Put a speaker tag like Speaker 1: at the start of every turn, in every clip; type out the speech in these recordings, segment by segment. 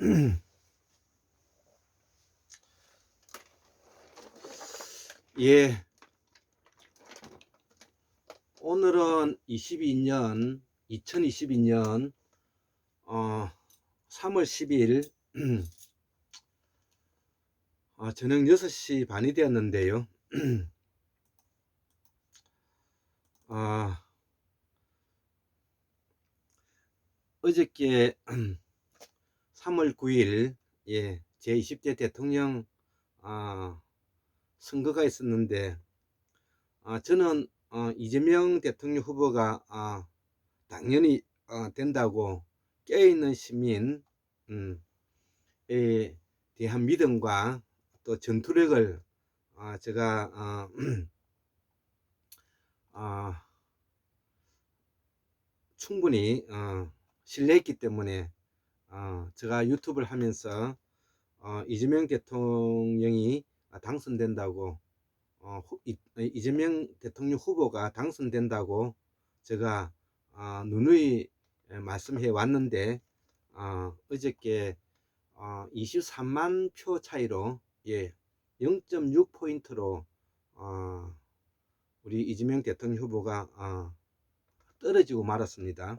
Speaker 1: 예. 오늘은 22년, 2022년, 어, 3월 10일, 어, 저녁 6시 반이 되었는데요. 아, 어저께 3월 9일, 예, 제20대 대통령, 아, 선거가 있었는데, 아, 저는 어, 이재명 대통령 후보가 아, 당연히 어, 된다고 깨어있는 시민 음, 에 대한 믿음과 또 전투력을 아, 제가 아, 아, 충분히 어, 신뢰했기 때문에 어, 제가 유튜브를 하면서 어, 이재명 대통령이 당선된다고 어, 후, 이, 이재명 대통령 후보가 당선된다고 제가 어, 누누이 말씀해 왔는데 어, 어저께 어, 23만 표 차이로 예, 0.6 포인트로 어, 우리 이재명 대통령 후보가 어, 떨어지고 말았습니다.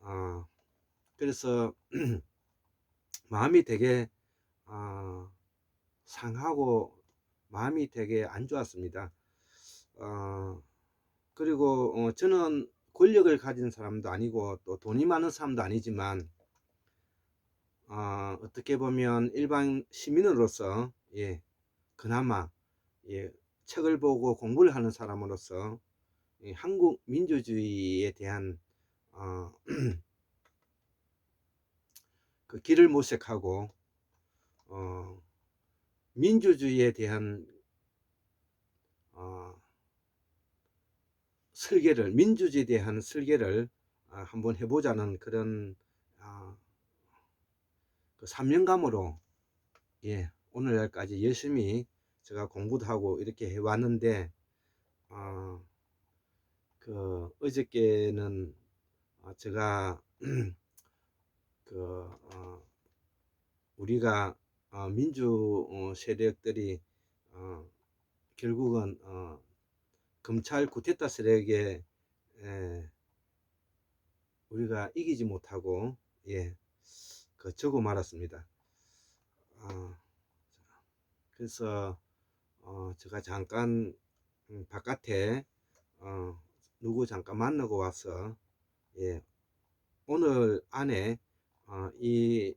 Speaker 1: 어, 그래서 마음이 되게 어, 상하고 마음이 되게 안 좋았습니다. 어, 그리고 어, 저는 권력을 가진 사람도 아니고 또 돈이 많은 사람도 아니지만 어, 어떻게 보면 일반 시민으로서 예, 그나마 예, 책을 보고 공부를 하는 사람으로서 예, 한국 민주주의에 대한 어, 그 길을 모색하고 어, 민주주의에 대한 어, 설계를 민주주의에 대한 설계를 어, 한번 해보자는 그런 어, 그 사명감으로 예, 오늘날까지 열심히 제가 공부도 하고 이렇게 해왔는데 어, 그 어저께는 어, 제가 그 어, 우리가 어, 민주 어, 세력들이 어, 결국은 어, 검찰 구테타 세력에 에, 우리가 이기지 못하고 예, 그 적고 말았습니다. 어, 그래서 어, 제가 잠깐 음, 바깥에 어, 누구 잠깐 만나고 와서 예, 오늘 안에 어, 이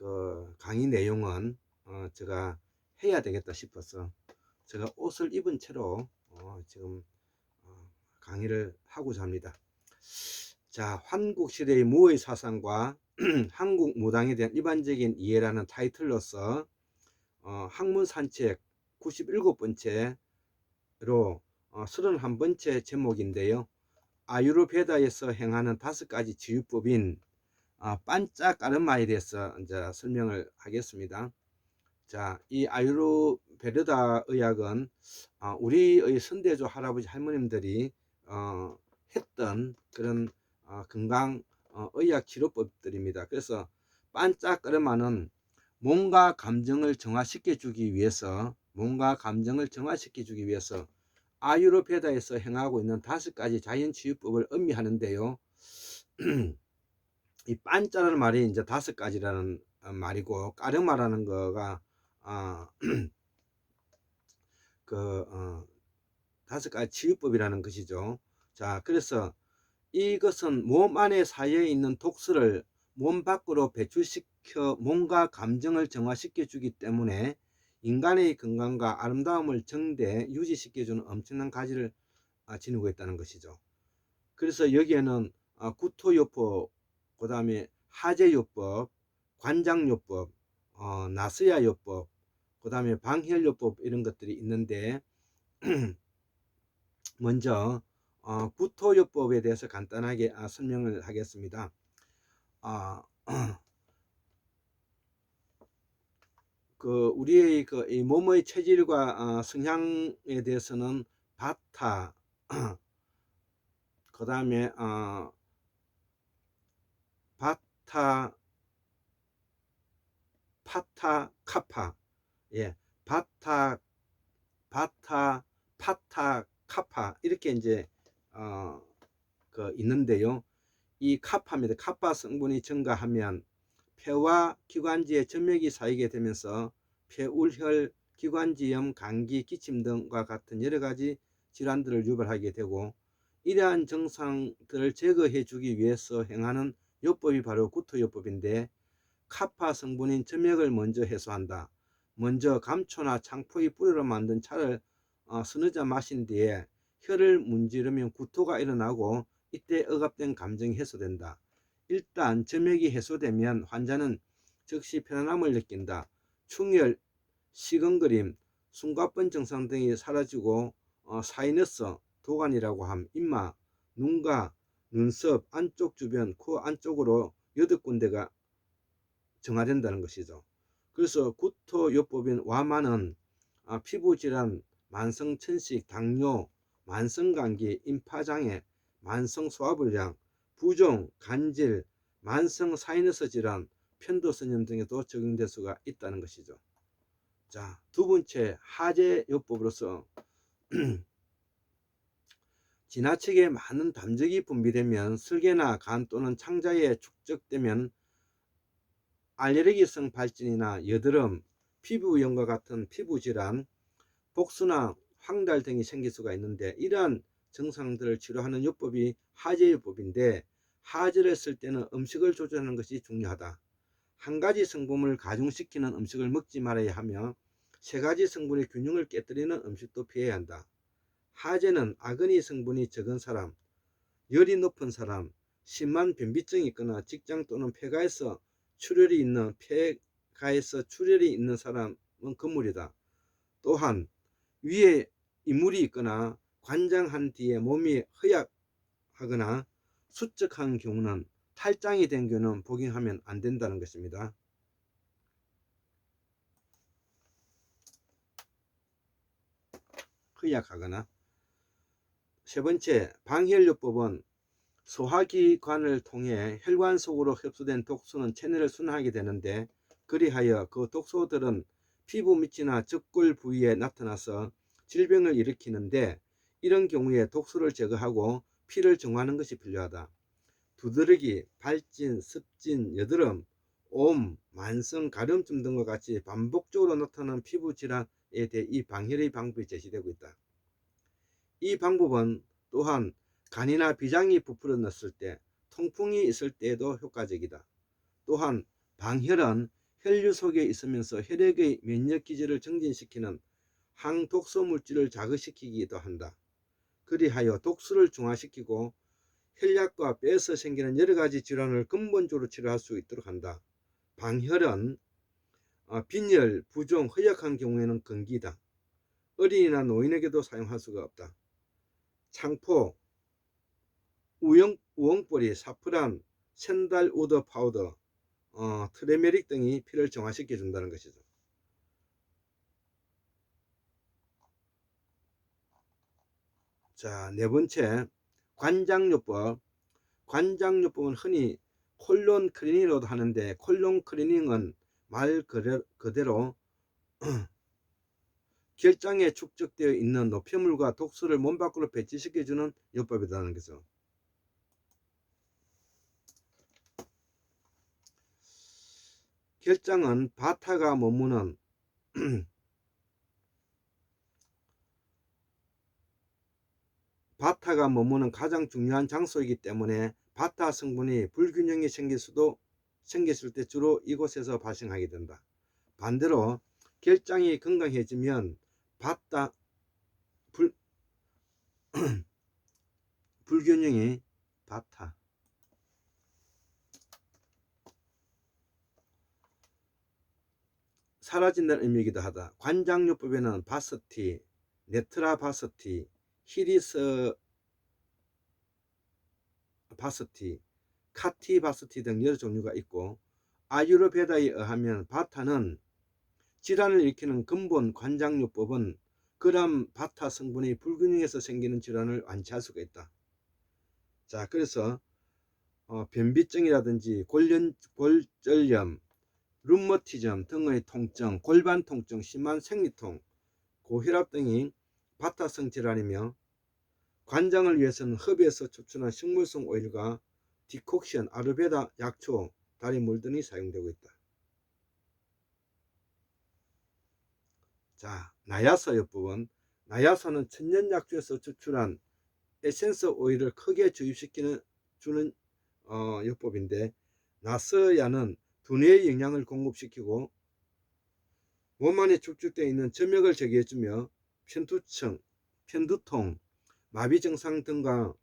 Speaker 1: 그 강의 내용은 어, 제가 해야 되겠다 싶어서 제가 옷을 입은 채로 어, 지금 어, 강의를 하고자 합니다. 자, 한국 시대의 무의 사상과 한국 무당에 대한 일반적인 이해라는 타이틀로서 어, 학문 산책 97번째로 어, 31번째 제목인데요. 아유르베다에서 행하는 다섯 가지 지유법인 아, 반짝 아르마에 대해서 이제 설명을 하겠습니다. 자, 이 아유르베르다 의학은 아, 우리의 선대조 할아버지 할머님들이 어, 했던 그런 어, 건강 어, 의학 치료법들입니다. 그래서 반짝 아르마는 몸과 감정을 정화시켜 주기 위해서 몸과 감정을 정화시켜 주기 위해서 아유르베다에서 행하고 있는 다섯 가지 자연 치유법을 의미하는데요. 이 빤짜라는 말이 이제 다섯 가지라는 어, 말이고 까르마라는 거가 어, 그 어, 다섯 가지 치유법이라는 것이죠. 자, 그래서 이것은 몸 안에 사이에 있는 독소를 몸 밖으로 배출시켜 몸과 감정을 정화시켜 주기 때문에 인간의 건강과 아름다움을 정대 유지시켜 주는 엄청난 가지를 아, 지니고 있다는 것이죠. 그래서 여기에는 아, 구토요법, 그 다음에 하제요법, 관장요법, 어, 나스야요법, 그 다음에 방혈요법 이런 것들이 있는데 먼저 어, 구토요법에 대해서 간단하게 아, 설명을 하겠습니다. 아, 그 우리의 그 이 몸의 체질과 어, 성향에 대해서는 바타 그 다음에 어, 바타 파타 카파. 예 바타 바타 파타 카파. 이렇게 이제 어 그 있는데요. 이 카파입니다. 카파 성분이 증가하면 폐와 기관지에 점액이 쌓이게 되면서 폐울혈 기관지염 감기 기침 등과 같은 여러 가지 질환들을 유발하게 되고 이러한 증상들을 제거해 주기 위해서 행하는 요법이 바로 구토요법인데 카파 성분인 점액을 먼저 해소한다. 먼저 감초나 창포의 뿌리로 만든 차를 어, 잔 마신 뒤에 혀를 문지르면 구토가 일어나고 이때 억압된 감정이 해소된다. 일단 점액이 해소되면 환자는 즉시 편안함을 느낀다. 충혈, 식은그림, 숨가쁜 증상 등이 사라지고 어, 사이너스, 도관이라고 함, 입마, 눈가, 눈썹 안쪽 주변, 코 안쪽으로 여덟 군데가 정화된다는 것이죠. 그래서 구토요법인 와마는 아, 피부질환, 만성천식, 당뇨, 만성감기, 임파장애, 만성소화불량, 부종, 간질, 만성 사이너스 질환, 편도선염 등에도 적용될 수가 있다는 것이죠. 자, 두 번째 하제요법으로서 지나치게 많은 담즙이 분비되면 설계나 간 또는 창자에 축적되면 알레르기성 발진이나 여드름, 피부염과 같은 피부질환, 복수나 황달 등이 생길 수가 있는데 이러한 증상들을 치료하는 요법이 하제요법인데 하제를 쓸 때는 음식을 조절하는 것이 중요하다. 한 가지 성분을 가중시키는 음식을 먹지 말아야 하며 세 가지 성분의 균형을 깨뜨리는 음식도 피해야 한다. 하제는 아그니 성분이 적은 사람, 열이 높은 사람, 심한 변비증이 있거나 직장 또는 폐가에서 출혈이 있는 폐가에서 출혈이 있는 사람은 금물이다. 또한 위에 이물이 있거나 관장한 뒤에 몸이 허약하거나 수척한 경우는 탈장이 된 경우는 복용하면 안 된다는 것입니다. 허약하거나 세 번째 방혈요법은 소화기관을 통해 혈관 속으로 흡수된 독소는 체내를 순환하게 되는데 그리하여 그 독소들은 피부 밑이나 적골 부위에 나타나서 질병을 일으키는데 이런 경우에 독소를 제거하고 피를 정화하는 것이 필요하다. 두드러기, 발진, 습진, 여드름, 옴, 만성 가려움증 등과 같이 반복적으로 나타나는 피부 질환에 대해 이 방혈의 방법이 제시되고 있다. 이 방법은 또한 간이나 비장이 부풀어 넣었을 때, 통풍이 있을 때에도 효과적이다. 또한 방혈은 혈류 속에 있으면서 혈액의 면역 기제를 정진시키는 항독소 물질을 자극시키기도 한다. 그리하여 독소를 중화시키고 혈약과 뼈에서 생기는 여러 가지 질환을 근본적으로 치료할 수 있도록 한다. 방혈은 어, 빈혈, 부종, 허약한 경우에는 금기다. 어린이나 노인에게도 사용할 수가 없다. 창포, 우영, 우엉뿌리, 사프란, 샌달 우드 파우더, 어, 트레메릭 등이 피를 정화시켜 준다는 것이죠. 자, 네 번째 관장요법. 관장요법은 흔히 콜론 클리닝으로도 하는데 콜론 클리닝은 말 그대로 결장에 축적되어 있는 노폐물과 독소를 몸 밖으로 배치시켜주는 요법이라는 거죠. 결장은 바타가 머무는 바타가 머무는 가장 중요한 장소이기 때문에 바타 성분이 불균형이 생길 수도 생겼을 때 주로 이곳에서 발생하게 된다. 반대로 결장이 건강해지면 바타 불 불균형이 바타 사라진다는 의미이기도 하다. 관장요법에는 바스티, 네트라바스티, 히리스 바스티, 카티 바스티 등 여러 종류가 있고 아유르베다에 의하면 바타는 질환을 일으키는 근본 관장요법은 그람 바타 성분이 불균형해서 생기는 질환을 완치할 수가 있다. 자, 그래서 어, 변비증이라든지 골련, 골절염, 룸머티즘 등의 통증, 골반 통증, 심한 생리통, 고혈압 등이 바타성 질환이며 관장을 위해서는 흡에서 추출한 식물성 오일과 디콕션, 아르베다, 약초, 다리물 등이 사용되고 있다. 자, 나야서 옆부분. 나야서는 천연약초에서 추출한 에센스 오일을 크게 주입시키는 주는 어, 요법인데 나스야는 두뇌의 영양을 공급시키고 몸 안에 축적되어 있는 점액을 제거해주며 편두청, 편두통, 마비 증상 등과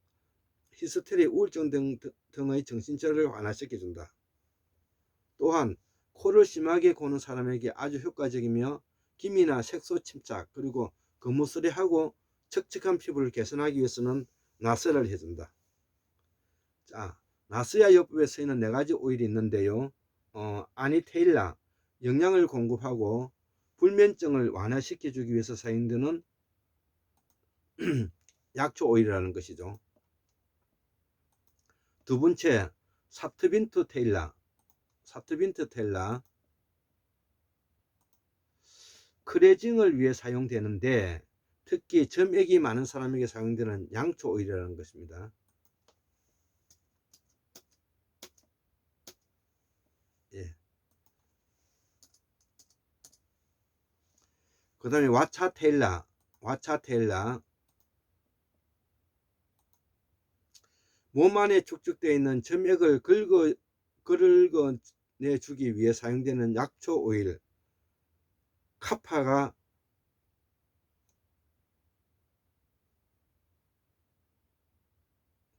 Speaker 1: 히스테리, 우울증 등, 등의 정신질환을 완화시켜준다. 또한 코를 심하게 고는 사람에게 아주 효과적이며 기미나 색소 침착 그리고 거무스레하고 척척한 피부를 개선하기 위해서는 나스를 해준다. 자, 나스야 요법에 쓰이는 네 가지 오일이 있는데요. 어, 아니테일라 영양을 공급하고 불면증을 완화시켜 주기 위해서 사용되는 약초 오일이라는 것이죠. 두 번째 사트빈트 테일라 사트빈트 테일라 크레징을 위해 사용되는데 특히 점액이 많은 사람에게 사용되는 양초 오일이라는 것입니다. 예. 그 다음에 와차텔라, 와차텔라. 몸 안에 축적되어 있는 점액을 긁어, 긁어내 주기 위해 사용되는 약초 오일. 카파가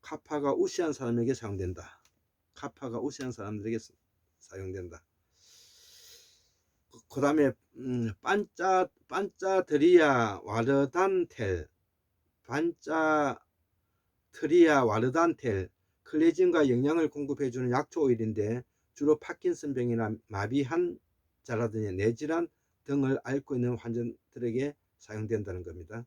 Speaker 1: 카파가 우시한 사람에게 사용된다. 카파가 우시한 사람들에게 사- 사용된다. 그 다음에 음, 반짜 반짜드리아 와르단텔 반짜트리아 와르단텔 클레진과 영양을 공급해주는 약초 오일인데 주로 파킨슨 병이나 마비 환자라든지 뇌질환 등을 앓고 있는 환자들에게 사용된다는 겁니다.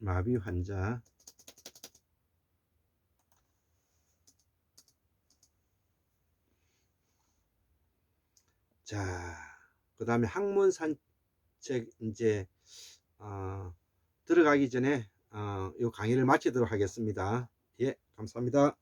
Speaker 1: 마비 환자 자, 그 다음에 학문 산책 이제 어, 들어가기 전에 어, 이 강의를 마치도록 하겠습니다. 예, 감사합니다.